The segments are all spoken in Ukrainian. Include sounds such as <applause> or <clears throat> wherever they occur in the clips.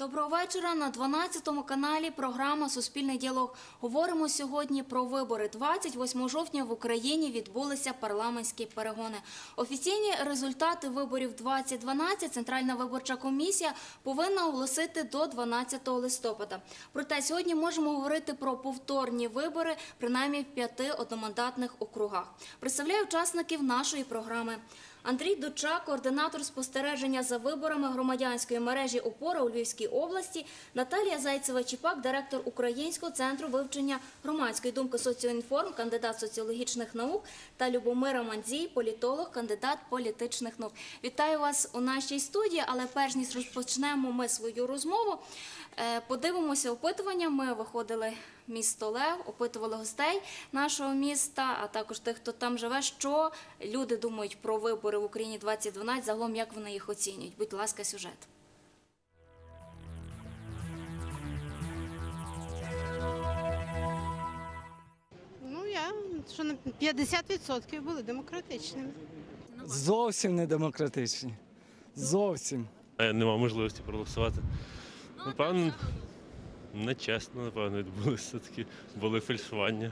Доброго вечора. На 12 каналі програма Суспільний діалог. Говоримо сьогодні про вибори. 28 жовтня в Україні відбулися парламентські перегони. Офіційні результати виборів 2012 Центральна виборча комісія повинна оголосити до 12 листопада. Проте сьогодні можемо говорити про повторні вибори, принаймні в п'яти одномандатних округах. Представляю учасників нашої програми. Андрій Дучак, координатор спостереження за виборами громадянської мережі «Опора» у Львівській області, Наталія Зайцева-Чіпак, директор Українського центру вивчення громадської думки «Соціоінформ», кандидат соціологічних наук, та Любомира Мандзій, політолог, кандидат політичних наук. Вітаю вас у нашій студії, але перш ніж розпочнемо ми свою розмову, е, подивимося опитування. Ми виходили місто Лев, опитували гостей нашого міста, а також тих, хто там живе, що люди думають про вибори в Україні 2012, загалом як вони їх оцінюють. Будь ласка, сюжет. Ну, я що на 50% були демократичними. Зовсім не демократичні. Зовсім. Е, Нема можливості проголосувати. Напевно, нечесно, напевно, відбулося все-таки. Були фальшування.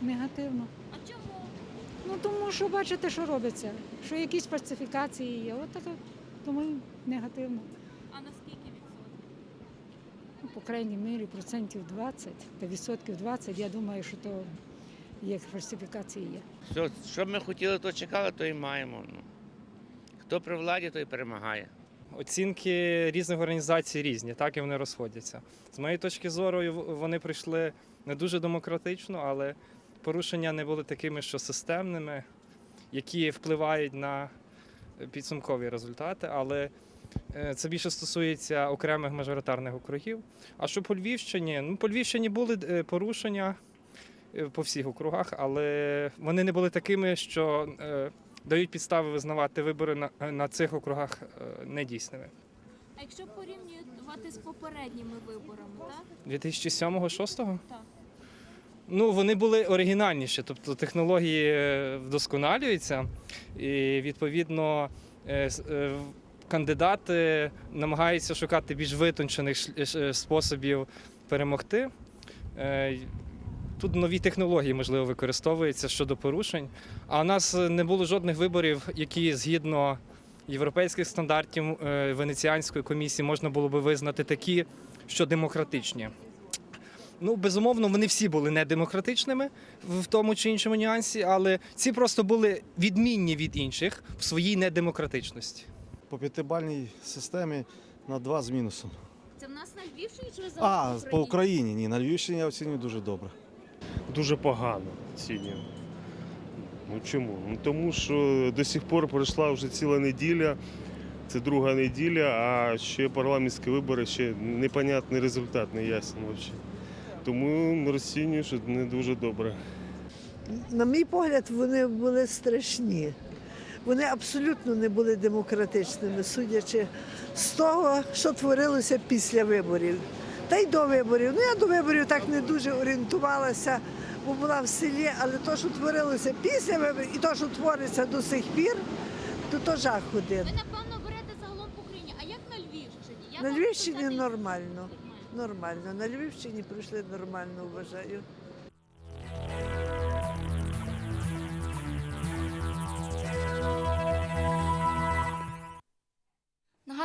Негативно. А чому? Ну тому що бачите, що робиться, що якісь фальсифікації є. От таке, тому негативно. А на скільки відсотків? Ну, по крайній мірі процентів 20 та відсотків 20, я думаю, що то є фальсифікації є. Що, що б ми хотіли, то чекали, то і маємо. Ну. Хто при владі, той перемагає. Оцінки різних організацій різні, так і вони розходяться. З моєї точки зору, вони прийшли не дуже демократично, але порушення не були такими, що системними, які впливають на підсумкові результати. Але е, це більше стосується окремих мажоритарних округів. А що по Львівщині? Ну, по Львівщині були е, порушення е, по всіх округах, але вони не були такими, що дають підстави визнавати вибори на, на цих округах е, недійсними. А якщо порівнювати з попередніми виборами, так? 2007-2006? Так. Ну, вони були оригінальніші, тобто технології е, вдосконалюються, і відповідно е, е, кандидати намагаються шукати більш витончених способів перемогти. Тут нові технології, можливо, використовуються щодо порушень. А у нас е, не було жодних виборів, які згідно європейських стандартів е, Венеціанської комісії можна було би визнати такі, що демократичні. Ну, безумовно, вони всі були недемократичними в тому чи іншому нюансі, але ці просто були відмінні від інших в своїй недемократичності. По п'ятибальній системі на два з мінусом. Це в нас на Львівщині чи А, по Україні ні. На Львівщині я оцінюю дуже добре. Дуже погано оцінюю. Ну чому? Ну тому що до сих пор пройшла вже ціла неділя. Це друга неділя, а ще парламентські вибори, ще непонятний результат, не ясен взагалі. Тому розцінюю, що не дуже добре. На мій погляд, вони були страшні. Вони абсолютно не були демократичними, судячи з того, що творилося після виборів. Та й до виборів. Ну я до виборів так не дуже орієнтувалася, бо була в селі, але то, що творилося після виборів, і то, що твориться до сих пір, то то жах один. Ви, напевно, берете загалом по Україні. А як на Львівщині? Як На Львівщині результати? нормально. Нормально. На Львівщині пройшли нормально, вважаю.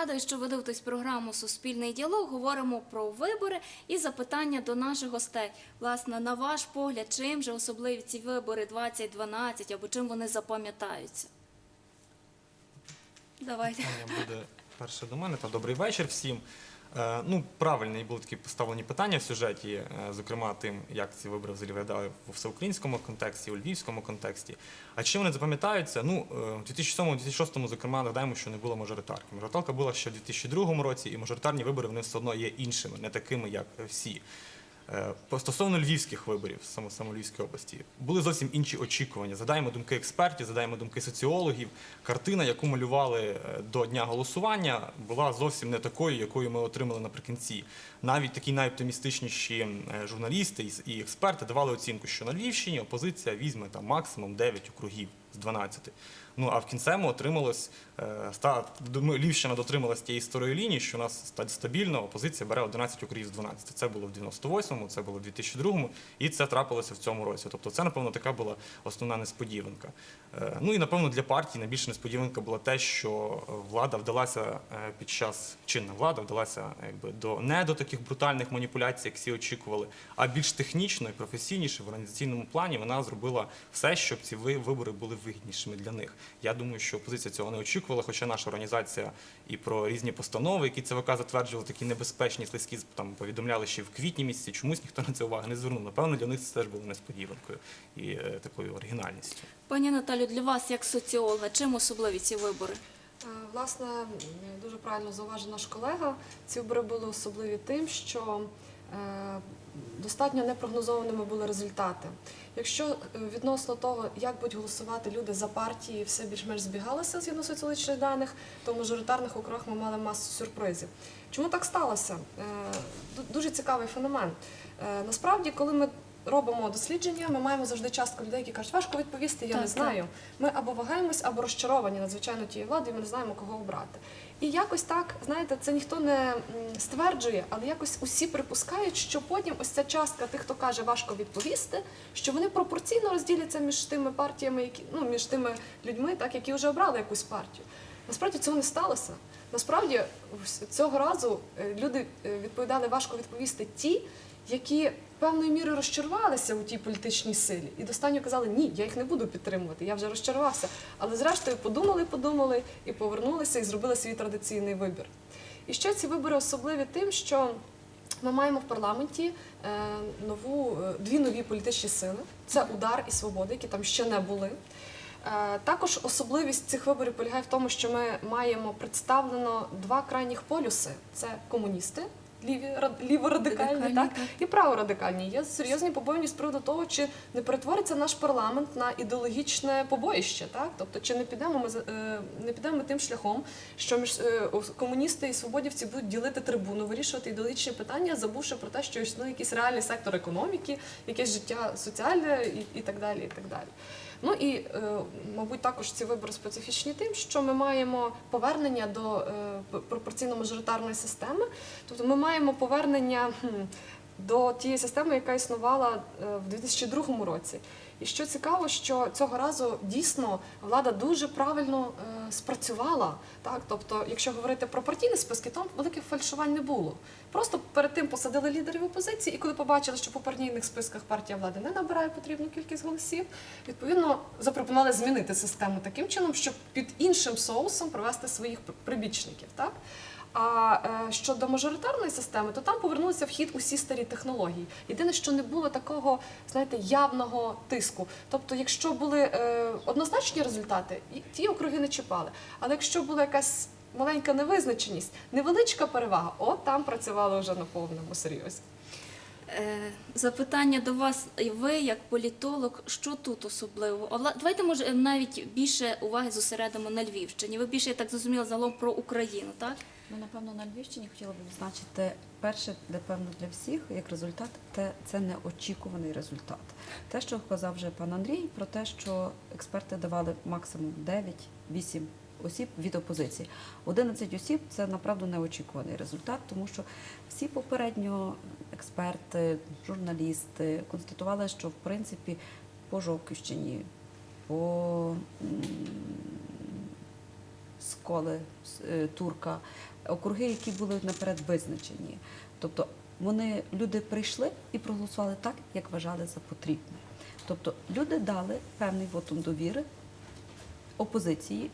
Нагадую, що ви дивитесь програму Суспільний діалог. Говоримо про вибори і запитання до наших гостей. Власне, на ваш погляд, чим же особливі ці вибори 2012 або чим вони запам'ятаються? Давайте. Питання буде перше до мене. Та добрий вечір всім. Е, Ну, правильні були такі поставлені питання в сюжеті, е, зокрема тим, як ці вибори взагалі виглядали в всеукраїнському контексті, у львівському контексті. А чим вони запам'ятаються? Ну, е, у 2007-2006, зокрема, нагадаємо, що не було мажоритарки. Мажоритарка була ще в 2002 році, і мажоритарні вибори вони все одно є іншими, не такими, як всі. Е, Стосовно львівських виборів, саме, саме Львівської області, були зовсім інші очікування. Задаємо думки експертів, задаємо думки соціологів. Картина, яку малювали е, до дня голосування, була зовсім не такою, якою ми отримали наприкінці. Навіть такі найоптимістичніші е, журналісти і експерти давали оцінку, що на Львівщині опозиція візьме там максимум 9 округів з 12. Ну а в кінцевому отрималось Лівщина ста Львівщина дотрималась тієї старої лінії, що у нас стабільно опозиція бере 11 округів з 12. Це було в 98-му, це було в 2002-му, і це трапилося в цьому році. Тобто, це напевно така була основна несподіванка. Е, Ну і напевно для партії найбільша несподіванка була те, що е, влада вдалася е, під час чинна влада вдалася якби до не до таких брутальних маніпуляцій, як всі очікували, а більш технічно і професійніше в організаційному плані вона зробила все, щоб ці ви- вибори були вигіднішими для них. Я думаю, що опозиція цього не очікувала, хоча наша організація і про різні постанови, які ЦВК затверджували, такі небезпечні слизькі там повідомляли ще в квітні місяці. Чомусь ніхто на це уваги не звернув. Напевно, для них це теж було несподіванкою і такою оригінальністю. Пані Наталю, для вас як соціолога, чим особливі ці вибори? Е, Власне, дуже правильно зауважив наш колега. Ці вибори були особливі тим, що е, достатньо непрогнозованими були результати. Якщо е, відносно того, як будуть голосувати люди за партії, все більш-менш збігалося згідно соціологічних даних, то в мажоритарних округах ми мали масу сюрпризів. Чому так сталося? Дуже цікавий феномен. Насправді, коли ми робимо дослідження, ми маємо завжди частку людей, які кажуть, важко відповісти, я Так, не знаю. Ми або вагаємось, або розчаровані надзвичайно тією владою, ми не знаємо, кого обрати. І якось так, знаєте, це ніхто не стверджує, але якось усі припускають, що потім ось ця частка тих, хто каже, важко відповісти, що вони пропорційно розділяться між тими партіями, які ну між тими людьми, так які вже обрали якусь партію. Насправді цього не сталося. Насправді цього разу е, люди е, відповідали важко відповісти ті, які певною мірою розчарувалися у тій політичній силі, і достатньо казали, ні, я їх не буду підтримувати, я вже розчарувався. Але зрештою подумали, подумали і повернулися і зробили свій традиційний вибір. І ще ці вибори особливі тим, що ми маємо в парламенті е, нову, е, дві нові політичні сили: це удар і свобода, які там ще не були. Е, Також особливість цих виборів полягає в тому, що ми маємо представлено два крайніх полюси: це комуністи. Ліві рад- ліворадикальні, Радикальні, так, і праворадикальні. Є серйозні побоювання з приводу того, чи не перетвориться наш парламент на ідеологічне побоїще, так тобто, чи не підемо ми е, не підемо ми тим шляхом, що між е, комуністи і свободівці будуть ділити трибуну, вирішувати ідеологічні питання, забувши про те, що існує якийсь реальний сектор економіки, якесь життя соціальне і, і так далі. І так далі. Ну і, е, мабуть, також ці вибори специфічні тим, що ми маємо повернення до е, пропорційно-мажоритарної системи. Тобто ми маємо повернення до тієї системи, яка існувала е, в 2002 році. І що цікаво, що цього разу дійсно влада дуже правильно е, спрацювала. Так, тобто, якщо говорити про партійні списки, там великих фальшувань не було. Просто перед тим посадили лідерів опозиції, і коли побачили, що по партійних списках партія влади не набирає потрібну кількість голосів, відповідно запропонували змінити систему таким чином, щоб під іншим соусом провести своїх пр- прибічників. Так? А е, щодо мажоритарної системи, то там повернулися в хід усі старі технології. Єдине, що не було такого, знаєте, явного тиску. Тобто, якщо були е, однозначні результати, ті округи не чіпали. Але якщо була якась маленька невизначеність, невеличка перевага, от там працювали вже на повному серйозі. Е, Запитання до вас, ви як політолог, що тут особливо? А, Давайте може навіть більше уваги зосередимо на Львівщині. Ви більше, я так зрозуміла, загалом про Україну, так? Ну, напевно, на Львівщині хотіла б відзначити перше, напевно, для всіх як результат, те, це неочікуваний результат. Те, що казав вже пан Андрій, про те, що експерти давали максимум 9-8 осіб від опозиції. 11 осіб це направду неочікуваний результат, тому що всі попередньо експерти, журналісти констатували, що в принципі по Жовківщині, по Сколи, е, Турка, округи, які були наперед визначені. Тобто вони люди прийшли і проголосували так, як вважали за потрібне. Тобто люди дали певний вотум довіри опозиції.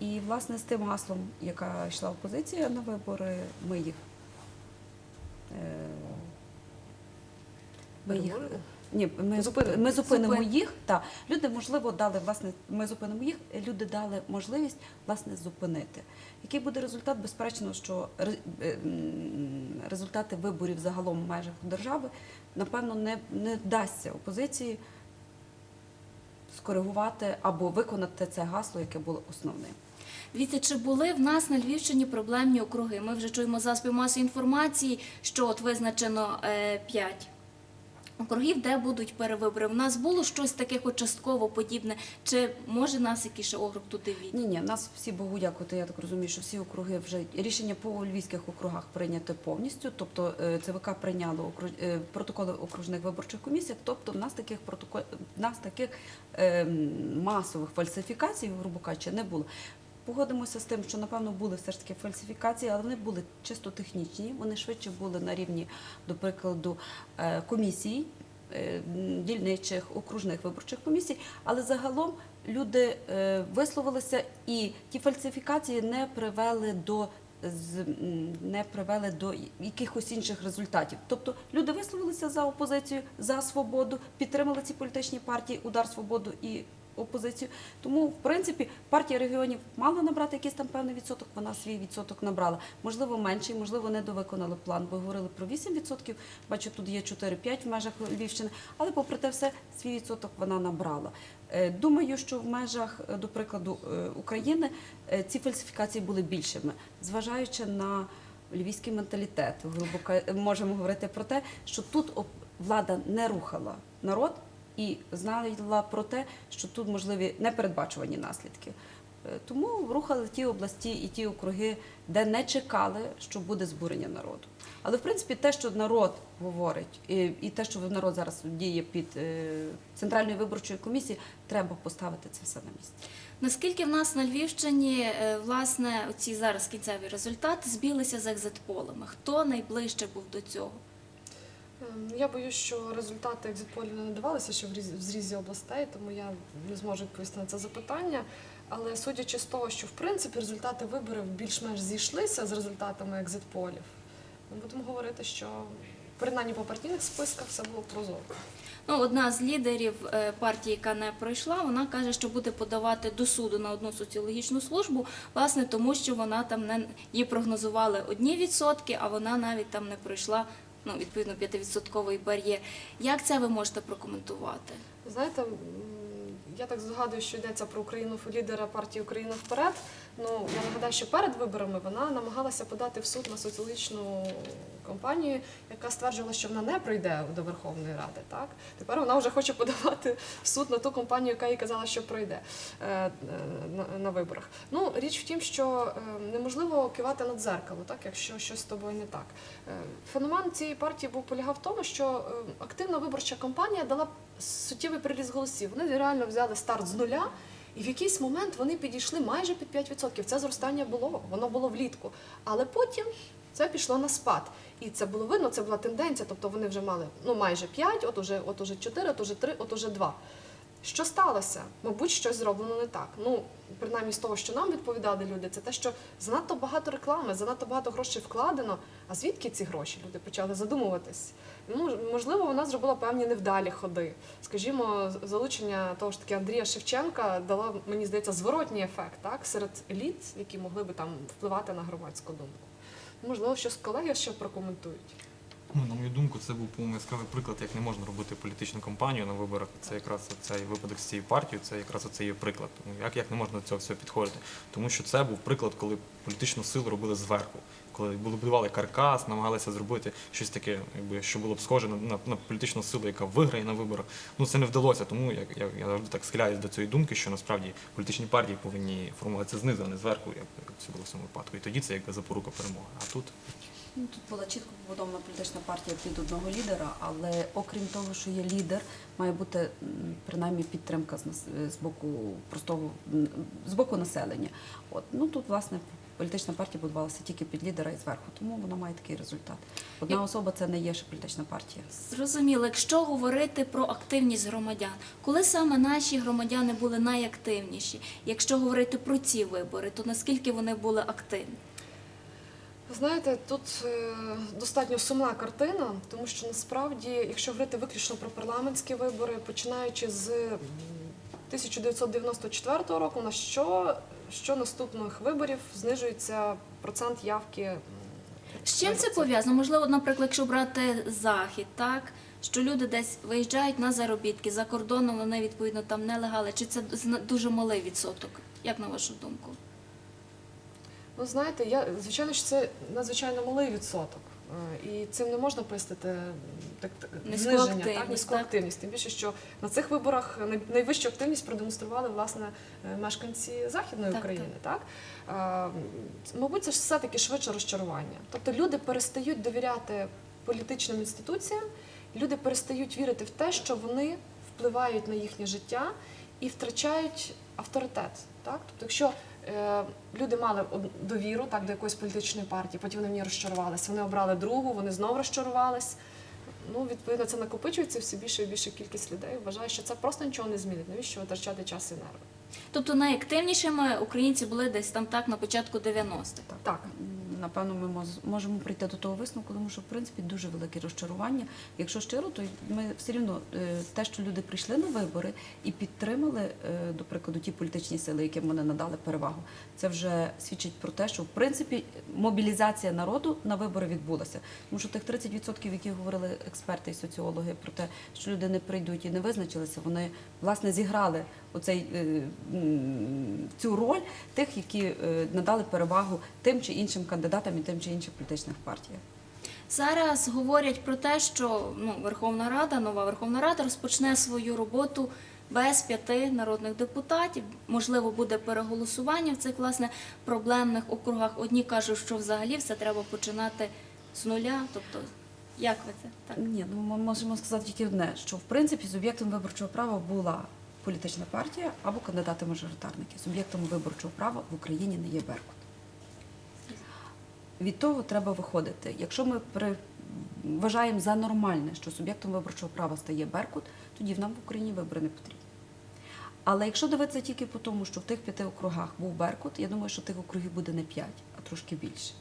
І, власне, з тим гаслом, яка йшла опозиція на вибори, ми їх. е, Ми їх ні, ми, Зупинимо. ми зупинимо Зупин- їх. Так. Люди, можливо, дали, власне, ми зупинимо їх, люди дали можливість, власне, зупинити. Який буде результат? Безперечно, що е, результати виборів загалом в межах держави, напевно, не, не вдасться опозиції скоригувати або виконати це гасло, яке було основним. Дивіться, чи були в нас на Львівщині проблемні округи? Ми вже чуємо засобів масової інформації, що от визначено е, 5. Округів, де будуть перевибори. У нас було щось таке от частково подібне, чи може нас якийсь округ туди від? Ні, ні, нас всі Богу дякувати. Я так розумію, що всі округи вже рішення по львівських округах прийняте повністю. Тобто е, ЦВК прийняло е, протоколи окружних виборчих комісій. Тобто, в нас таких протокол... в нас таких е, масових фальсифікацій, грубо кажучи, не було. Погодимося з тим, що напевно були все ж таки фальсифікації, але вони були чисто технічні. Вони швидше були на рівні, до прикладу, е, комісій, е, дільничих окружних виборчих комісій. Але загалом люди е, висловилися, і ті фальсифікації не привели до. Не привели до якихось інших результатів. Тобто люди висловилися за опозицію, за свободу, підтримали ці політичні партії, удар свободу і опозицію. Тому, в принципі, партія регіонів мала набрати якийсь там певний відсоток, вона свій відсоток набрала. Можливо, менший, можливо, не довиконали план, бо говорили про 8%, бачу, тут є 4-5 в межах Львівщини, але попри те все, свій відсоток вона набрала. Е, Думаю, що в межах, е, до прикладу, е, України ці фальсифікації були більшими, зважаючи на львівський менталітет. Грубо можемо говорити про те, що тут влада не рухала народ і знала про те, що тут можливі непередбачувані наслідки. Е, Тому рухали ті області і ті округи, де не чекали, що буде збурення народу. Але в принципі, те, що народ говорить, і, те, що народ зараз діє під е, центральною виборчою комісією, треба поставити це все на місце. Наскільки в нас на Львівщині е, власне ці зараз кінцеві результати збіглися з екзитполами? Хто найближче був до цього? Ем, Я боюсь, що результати екзитполів не надавалися ще в різ- в зрізі областей, тому я не зможу відповісти на це запитання. Але судячи з того, що в принципі результати виборів більш-менш зійшлися з результатами екзитполів, ми будемо говорити, що принаймні по партійних списках все було прозоро. Ну, одна з лідерів е, партії, яка не пройшла, вона каже, що буде подавати до суду на одну соціологічну службу, власне, тому що вона там не їй прогнозували одні відсотки, а вона навіть там не пройшла. Ну, відповідно, 5-відсотковий бар'єр. Як це ви можете прокоментувати? Знаєте, я так згадую, що йдеться про Україну лідера партії Україна вперед. Ну я нагадаю, що перед виборами вона намагалася подати в суд на соціологічну компанію, яка стверджувала, що вона не пройде до Верховної Ради. Так тепер вона вже хоче подавати в суд на ту компанію, яка їй казала, що пройде е, е, на, виборах. Ну річ в тім, що е, неможливо кивати на дзеркало, так якщо щось з тобою не так. Феномен цієї партії був полягав в тому, що активна виборча кампанія дала суттєвий приріст голосів. Вони реально взяли старт з нуля. І в якийсь момент вони підійшли майже під 5%. Це зростання було, воно було влітку. Але потім це пішло на спад. І це було видно, це була тенденція. Тобто вони вже мали ну, майже 5, от уже, от уже 4, от уже 3, от уже 2. Що сталося? Мабуть, щось зроблено не так. Ну, принаймні з того, що нам відповідали люди, це те, що занадто багато реклами, занадто багато грошей вкладено. А звідки ці гроші? Люди почали задумуватись. Ну, можливо, вона зробила певні невдалі ходи. Скажімо, залучення того ж таки Андрія Шевченка дало, мені здається, зворотній ефект так, серед еліт, які могли би там впливати на громадську думку. Можливо, щось колеги ще прокоментують. Ну, на мою думку, це був по-моєму яскравий приклад, як не можна робити політичну кампанію на виборах. Це якраз цей випадок з цією партією, це якраз оцей є приклад. Ну, як, як не можна до цього всього підходити? Тому що це був приклад, коли політичну силу робили зверху. Коли будували каркас, намагалися зробити щось таке, якби що було б схоже на, на, на політичну силу, яка виграє на виборах. Ну це не вдалося. Тому я, я, я завжди так схиляюсь до цієї думки, що насправді політичні партії повинні формуватися знизу, а не зверху, як це було в цьому випадку. І тоді це якби запорука перемоги. А тут Ну, тут була чітко побудована політична партія під одного лідера, але окрім того, що є лідер, має бути принаймні підтримка з, нас- з боку простого з боку населення. От ну тут власне політична партія будувалася тільки під лідера і зверху, тому вона має такий результат. Одна особа це не є ще політична партія. Зрозуміло, якщо говорити про активність громадян, коли саме наші громадяни були найактивніші? Якщо говорити про ці вибори, то наскільки вони були активні? Знаєте, тут е, достатньо сумна картина, тому що насправді, якщо говорити виключно про парламентські вибори, починаючи з м, 1994 року, на що, що наступних виборів знижується процент явки. З чим це пов'язано? Можливо, наприклад, якщо брати захід, так що люди десь виїжджають на заробітки за кордоном, вони відповідно там нелегали. Чи це дуже малий відсоток? Як на вашу думку? Ну знаєте, я звичайно що це надзвичайно малий відсоток. Е, І цим не можна пестити м, так, так, зниження, так, низьку так. активність. Тим більше, що на цих виборах найвищу активність продемонстрували власне е, мешканці Західної Так, України. Так? Е, Мабуть, це ж все-таки швидше розчарування. Тобто люди перестають довіряти політичним інституціям, люди перестають вірити в те, що вони впливають на їхнє життя і втрачають авторитет. Так? Тобто, якщо люди мали довіру так, до якоїсь політичної партії, потім вони в ній розчарувалися, вони обрали другу, вони знову розчарувались. Ну, відповідно, це накопичується все більше і більше кількість людей. Вважає, що це просто нічого не змінить. Навіщо витрачати час і нерви? Тобто найактивнішими українці були десь там так на початку 90-х. Так. М, Напевно, ми можемо прийти до того висновку, тому що в принципі дуже велике розчарування. Якщо щиро, то ми все рівно е, те, що люди прийшли на вибори і підтримали, е, до прикладу, ті політичні сили, яким вони надали перевагу, це вже свідчить про те, що в принципі мобілізація народу на вибори відбулася. Тому що тих 30%, які говорили експерти і соціологи про те, що люди не прийдуть і не визначилися, вони власне зіграли оцей е, цю роль тих, які надали перевагу тим чи іншим кандидатам і тим чи іншим політичних партіях. Зараз говорять про те, що ну, Верховна Рада, нова Верховна Рада розпочне свою роботу без п'яти народних депутатів. Можливо, буде переголосування в цих власне проблемних округах. Одні кажуть, що взагалі все треба починати з нуля. Тобто, як ви це так? Ні, ну ми можемо сказати тільки одне, що в принципі суб'єктом виборчого права була політична партія або кандидати-мажоритарники. Суб'єктом виборчого права в Україні не є Беркут. Від того треба виходити. Якщо ми при... вважаємо за нормальне, що суб'єктом виборчого права стає Беркут, тоді в нам в Україні вибори не потрібні. Але якщо дивитися тільки по тому, що в тих п'яти округах був Беркут, я думаю, що тих округів буде не п'ять, а трошки більше.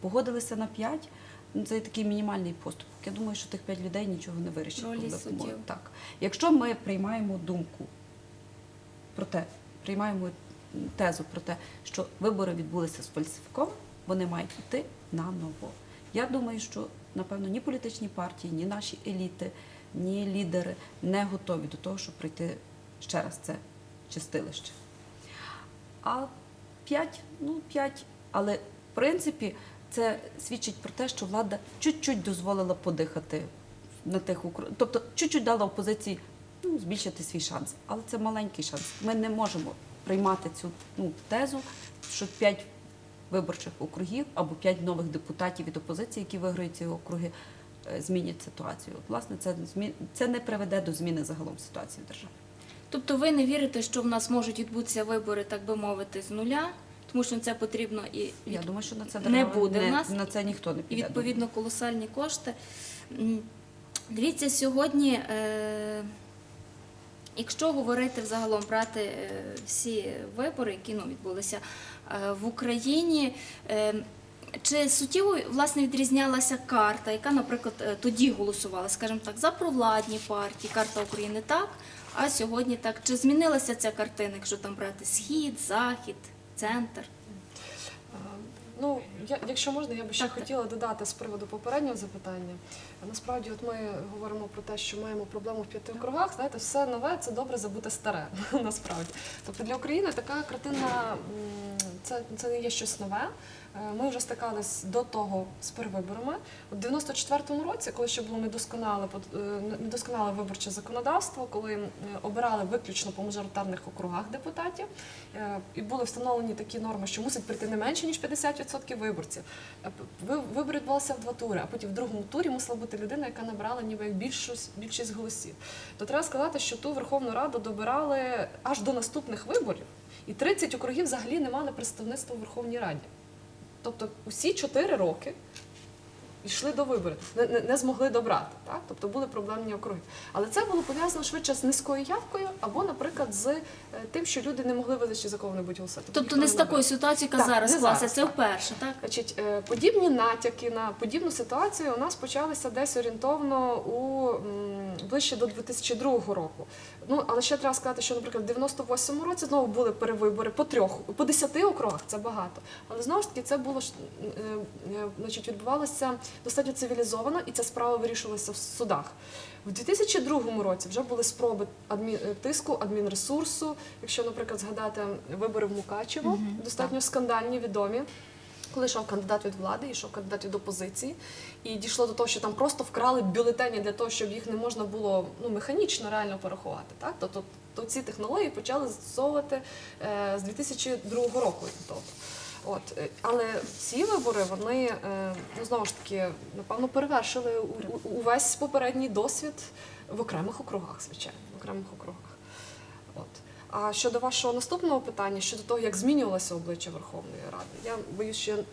Погодилися на п'ять, ну, це такий мінімальний поступ. Я думаю, що тих п'ять людей нічого не вирішить. Так. Якщо ми приймаємо думку про те, приймаємо тезу про те, що вибори відбулися сфальсифіковано, вони мають йти на ново. Я думаю, що напевно ні політичні партії, ні наші еліти, ні лідери не готові до того, щоб пройти ще раз це чистилище. А п'ять, ну п'ять, але в принципі це свідчить про те, що влада чуть-чуть дозволила подихати на тих округах. Тобто чуть-чуть дала опозиції ну, збільшити свій шанс. Але це маленький шанс. Ми не можемо приймати цю ну, тезу, що п'ять виборчих округів або п'ять нових депутатів від опозиції, які виграють ці округи, е, змінять ситуацію. От, власне, це, це не приведе до зміни загалом ситуації в державі. Тобто ви не вірите, що в нас можуть відбутися вибори, так би мовити, з нуля, тому що це потрібно і від... Я думаю, що на це Не буде не- нас. на це ніхто не і відповідно колосальні кошти. Дивіться, сьогодні, е, якщо говорити взагалом брати е, всі вибори, які ну, відбулися е, в Україні. е, Чи суттєво власне відрізнялася карта, яка, наприклад, тоді голосувала, скажімо так, за провладні партії, карта України так, а сьогодні так. Чи змінилася ця картина, якщо там брати схід, захід, центр? Ну, я, якщо можна, я би ще хотіла додати з приводу попереднього запитання. Насправді, от ми говоримо про те, що маємо проблему в п'яти округах. Знаєте, все нове це добре забути старе. <laughs> Насправді, тобто для України така картина це, це не є щось нове. Е, Ми вже стикались до того з перевиборами. У 94-му році, коли ще було недосконале е, недосконале виборче законодавство, коли обирали виключно по мажоритарних округах депутатів, е, і були встановлені такі норми, що мусить прийти не менше ніж 50% виборців. Ви- Вибори відбувалися в два тури, а потім в другому турі мусила бути людина, яка набрала ніби як більшість, більшість голосів. То треба сказати, що ту Верховну Раду добирали аж до наступних виборів, і 30 округів взагалі не мали представництва у Верховній Раді. Тобто усі 4 роки йшли до виборів, не, не, не змогли добрати. Так? Тобто були проблемні округи. Але це було пов'язано швидше з низькою явкою, або, наприклад, з е, тим, що люди не могли визначити, за кого вони будуть голосувати. Тобто не з такою ситуацією, яка Так, зараз не склалася, зараз, це так. вперше, так? Значить, е, подібні натяки на подібну ситуацію у нас почалися десь орієнтовно у м, ближче до 2002 року. Ну але ще треба сказати, що, наприклад, в 98-му році знову були перевибори по трьох, по 10 округах. Це багато. Але знову ж таки, це було е, е, значить, відбувалося достатньо цивілізовано, і ця справа вирішувалася в судах. В 2002 році вже були спроби адмі... е, тиску, адмінресурсу. Якщо, наприклад, згадати вибори в Мукачево, достатньо скандальні, відомі. Коли йшов кандидат від влади, йшов кандидат від опозиції, і дійшло до того, що там просто вкрали бюлетені для того, щоб їх не можна було ну, механічно реально порахувати. Так? Тобто то ці технології почали застосовувати е, з 2002 року. Тобто. От, е, але ці вибори вони е, ну знову ж таки напевно перевершили увесь попередній досвід в окремих округах, звичайно, в окремих округах. А щодо вашого наступного питання, щодо того, як змінювалося обличчя Верховної Ради, я боюсь, що е,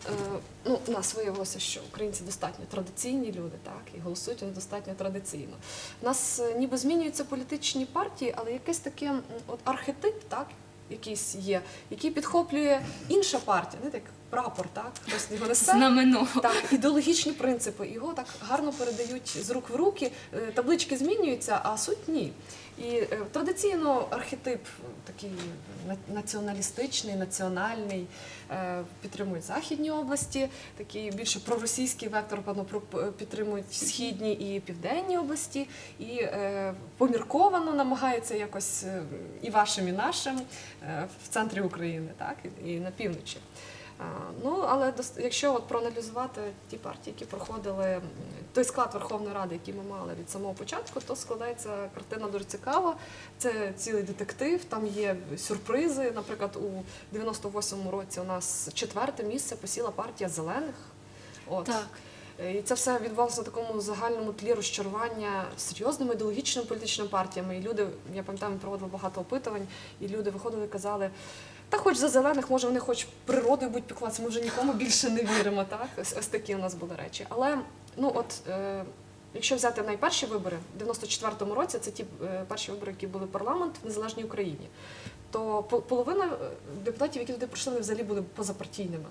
ну, у нас виявилося, що українці достатньо традиційні люди, так, і голосують вони достатньо традиційно. У нас е, ніби змінюються політичні партії, але якийсь такий м, от архетип, так, якийсь є, який підхоплює інша партія, не так прапор, так, хтось його несе. Знамено. Так, ідеологічні принципи. Його так гарно передають з рук в руки. Е, Таблички змінюються, а суть ні. І е, традиційно архетип такий націоналістичний, національний, е, підтримують західні області, такий більше проросійський вектор, підтримують східні і південні області, і е, помірковано намагаються якось і вашим, і нашим в центрі України, так, і- на півночі. Ну, але якщо от проаналізувати ті партії, які проходили той склад Верховної Ради, який ми мали від самого початку, то складається картина дуже цікава. Це цілий детектив, там є сюрпризи. Наприклад, у 98-му році у нас четверте місце посіла партія зелених. От. Так. Е, І це все відбувалося на такому загальному тлі розчарування серйозними ідеологічними політичними партіями. І люди, я пам'ятаю, ми проводили багато опитувань, і люди виходили і казали. Та хоч за зелених, може вони хоч природою будуть піклуватися, ми вже нікому більше не віримо. Так? Ось, ось такі у нас були речі. Але ну от е, якщо взяти найперші вибори в 94-му році, це ті е, перші вибори, які були в парламент в незалежній Україні, то по- половина е, депутатів, які туди прийшли, вони взагалі були позапартійними,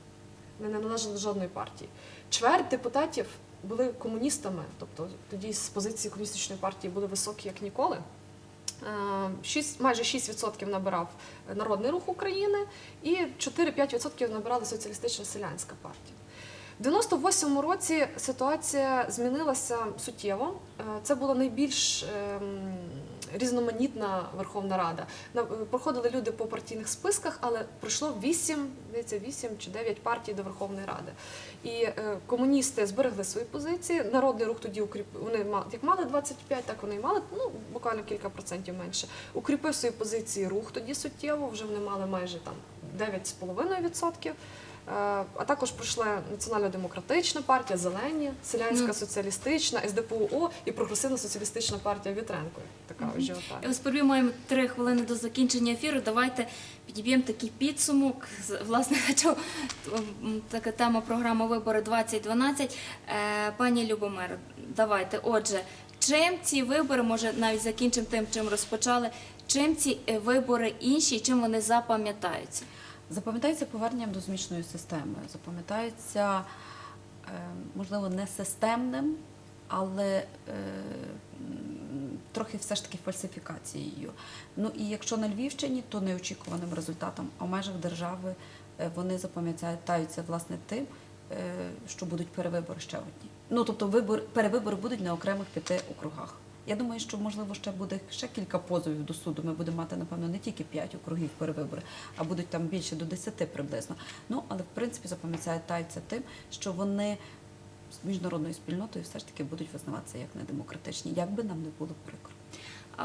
вони не належали до жодної партії. Чверть депутатів були комуністами, тобто тоді з позиції комуністичної партії були високі як ніколи. Е, шість- майже 6% набирав Народний рух України і 4-5% набирала соціалістична селянська партія. В 98-му році ситуація змінилася суттєво. Е, Це була найбільш ем, різноманітна Верховна Рада. Е, Проходили люди по партійних списках, але прийшло 8, здається, 8 чи 9 партій до Верховної Ради. І е, комуністи зберегли свої позиції. Народний рух тоді укріп... вони як мали 25, так вони і мали ну буквально кілька процентів менше. Укріпив свої позиції рух тоді суттєво. Вже вони мали майже там 9,5%. Е, А також прийшла національно-демократична партія, зелені, селянська соціалістична, СДПУО і прогресивна соціалістична партія Вітренко. Така ось І ось повів, маємо три хвилини до закінчення ефіру. Давайте підіб'ємо такий підсумок. Власне, <laughs> така тема програми Вибори 2012. Е, Пані Любомир, давайте. Отже, чим ці вибори, може навіть закінчимо тим, чим розпочали, чим ці е, вибори інші, і чим вони запам'ятаються? Запам'ятається поверненням до змішної системи. Запам'ятається, е, можливо, не системним, але е, трохи все ж таки фальсифікацією. Ну і якщо на Львівщині, то неочікуваним результатом. В межах держави е, вони запам'ятаються власне тим, що будуть перевибори ще одні. Ну тобто вибор, перевибори будуть на окремих п'яти округах. Я думаю, що можливо ще буде ще кілька позовів до суду. Ми будемо мати, напевно, не тільки 5 округів перевибори, а будуть там більше до 10 приблизно. Ну але в принципі запам'ятаються тим, що вони з міжнародною спільнотою все ж таки будуть визнаватися як недемократичні, як би нам не було прикро.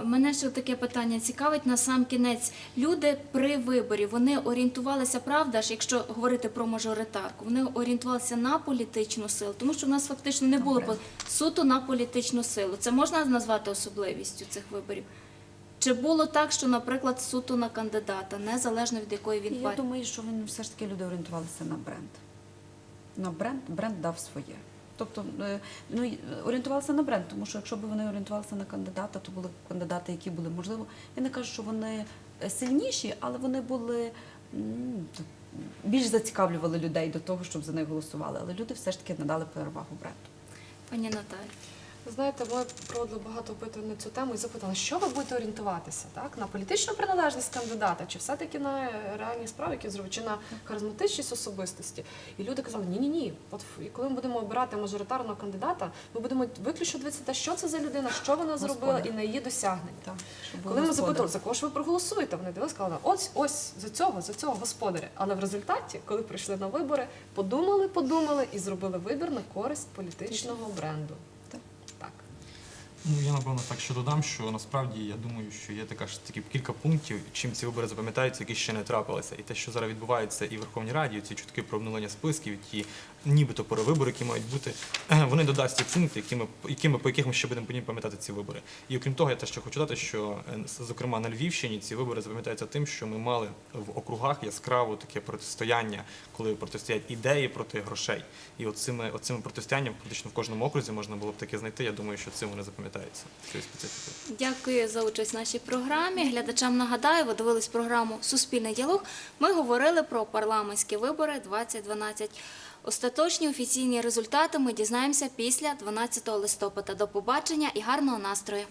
Мене ще таке питання цікавить на сам кінець. Люди при виборі вони орієнтувалися, правда ж, якщо говорити про мажоритарку, вони орієнтувалися на політичну силу, тому що в нас фактично не було суто на політичну силу. Це можна назвати особливістю цих виборів? Чи було так, що, наприклад, суто на кандидата, незалежно від якої він І я думаю, що вони все ж таки люди орієнтувалися на бренд. На бренд, бренд дав своє. Тобто е, ну, орієнтувалися на бренд, тому що якщо б вони орієнтувалися на кандидата, то були кандидати, які були, можливо, я не кажу, що вони е, сильніші, але вони були більш зацікавлювали людей до того, щоб за них голосували. Але люди все ж таки надали перевагу бренду. Пані Наталі. Знаєте, ми проводили багато опитувань на цю тему і запитали, що ви будете орієнтуватися, так? На політичну приналежність кандидата, чи все-таки на реальні справи, які зробить, чи на харизматичність особистості. І люди казали, ні, ні. От і коли ми будемо обирати мажоритарного кандидата, ми будемо виключно дивитися, те, що це за людина, що вона зробила Господар. і на її досягнення. Так, Коли ми запитали, за кого ж ви проголосуєте, вони дивилися, сказали, ось ось за цього, за цього господаря. Але в результаті, коли прийшли на вибори, подумали, подумали і зробили вибір на користь політичного бренду. Ну, я напевно так ще додам, що насправді я думаю, що є така ж такі кілька пунктів, чим ці вибори запам'ятаються, які ще не трапилися. І те, що зараз відбувається і в Верховній Раді, ці чутки про обнулення списків, ті нібито перевибори, які мають бути, <clears throat> вони додасть ті пункти, якими, якими по яких ми ще будемо пам'ятати ці вибори. І окрім того, я те, що хочу дати, що е, зокрема на Львівщині ці вибори запам'ятаються тим, що ми мали в округах яскраво таке протистояння, коли протистоять ідеї проти грошей. І оцими, оцими протистоянням практично в кожному окрузі можна було б таке знайти. Я думаю, що цим вони запам'ятаються. Дякую за участь в нашій програмі. Глядачам нагадаю, ви дивились програму Суспільний діалог. Ми говорили про парламентські вибори 2012. Остаточні офіційні результати ми дізнаємося після 12 листопада. До побачення і гарного настрою.